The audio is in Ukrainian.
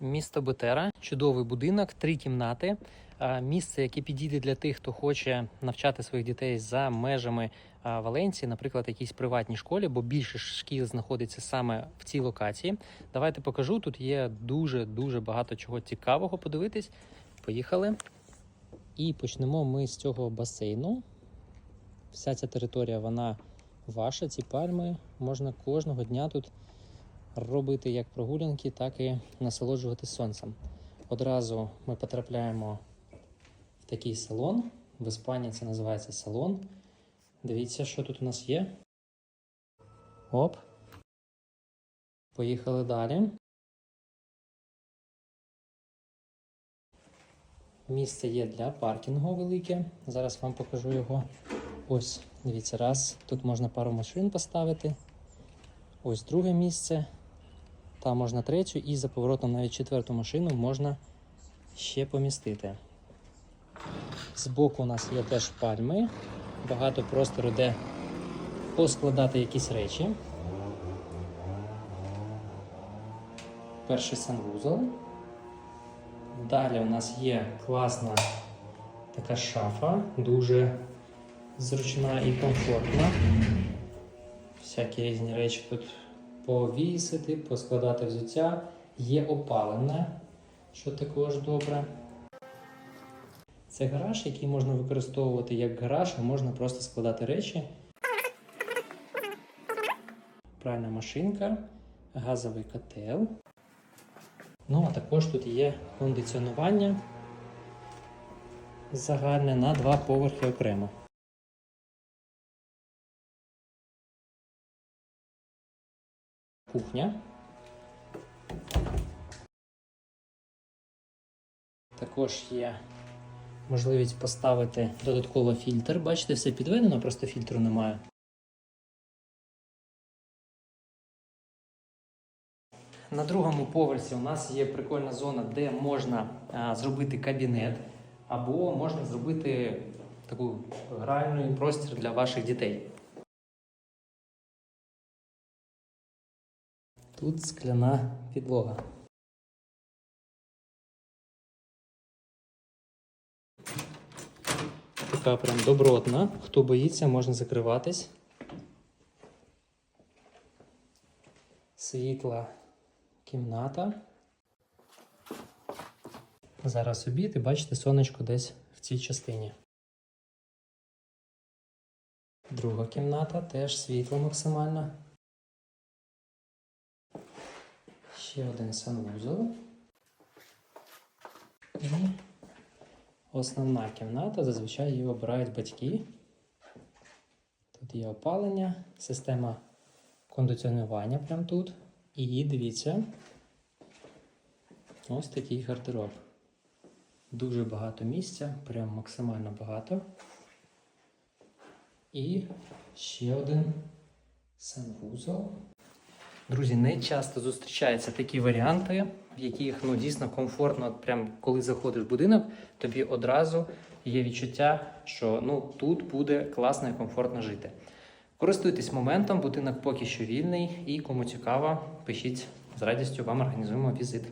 Місто Бетера, чудовий будинок, три кімнати. Місце, яке підійде для тих, хто хоче навчати своїх дітей за межами Валенції, наприклад, якійсь приватній школі, бо більше шкіл знаходиться саме в цій локації. Давайте покажу. Тут є дуже дуже багато чого цікавого подивитись. Поїхали. І почнемо ми з цього басейну. Вся ця територія, вона ваша. Ці пальми можна кожного дня тут робити як прогулянки, так і насолоджуватись сонцем. Одразу ми потрапляємо в такий салон. В Іспанії це називається салон. Дивіться, що тут у нас є. Оп. Поїхали далі. Місце є для паркінгу велике. Зараз вам покажу його. Ось, дивіться, раз. Тут можна пару машин поставити. Ось друге місце. Там можна третю, і за поворотом навіть четверту машину можна ще помістити. Збоку у нас є теж пальми, багато простору, де поскладати якісь речі. Перший санвузол. Далі у нас є класна така шафа, дуже зручна і комфортна. Всякі різні речі тут повісити, поскладати взуття. Є опалене, що також добре. Це гараж, який можна використовувати як гараж, а можна просто складати речі. Пральна машинка, газовий котел. Ну, а також тут є кондиціонування загальне на два поверхи окремо. Кухня. Також є можливість поставити додатково фільтр. Бачите, все підведено, просто фільтру немає. На другому поверсі у нас є прикольна зона, де можна а, зробити кабінет, або можна зробити таку гральний простір для ваших дітей. Тут скляна підлога. Така прям добротна. Хто боїться, можна закриватись. Світла кімната. Зараз обід і бачите сонечко десь в цій частині. Друга кімната теж світло максимально. Ще один санвузол. І основна кімната, зазвичай її обирають батьки. Тут є опалення, система кондиціонування прямо тут. І дивіться, ось такий гардероб. Дуже багато місця, прям максимально багато. І ще один санвузол. Друзі, не часто зустрічаються такі варіанти, в яких ну дійсно комфортно, от прям коли заходиш в будинок, тобі одразу є відчуття, що ну тут буде класно і комфортно жити. Користуйтесь моментом, будинок поки що вільний, і кому цікаво, пишіть з радістю вам організуємо візит.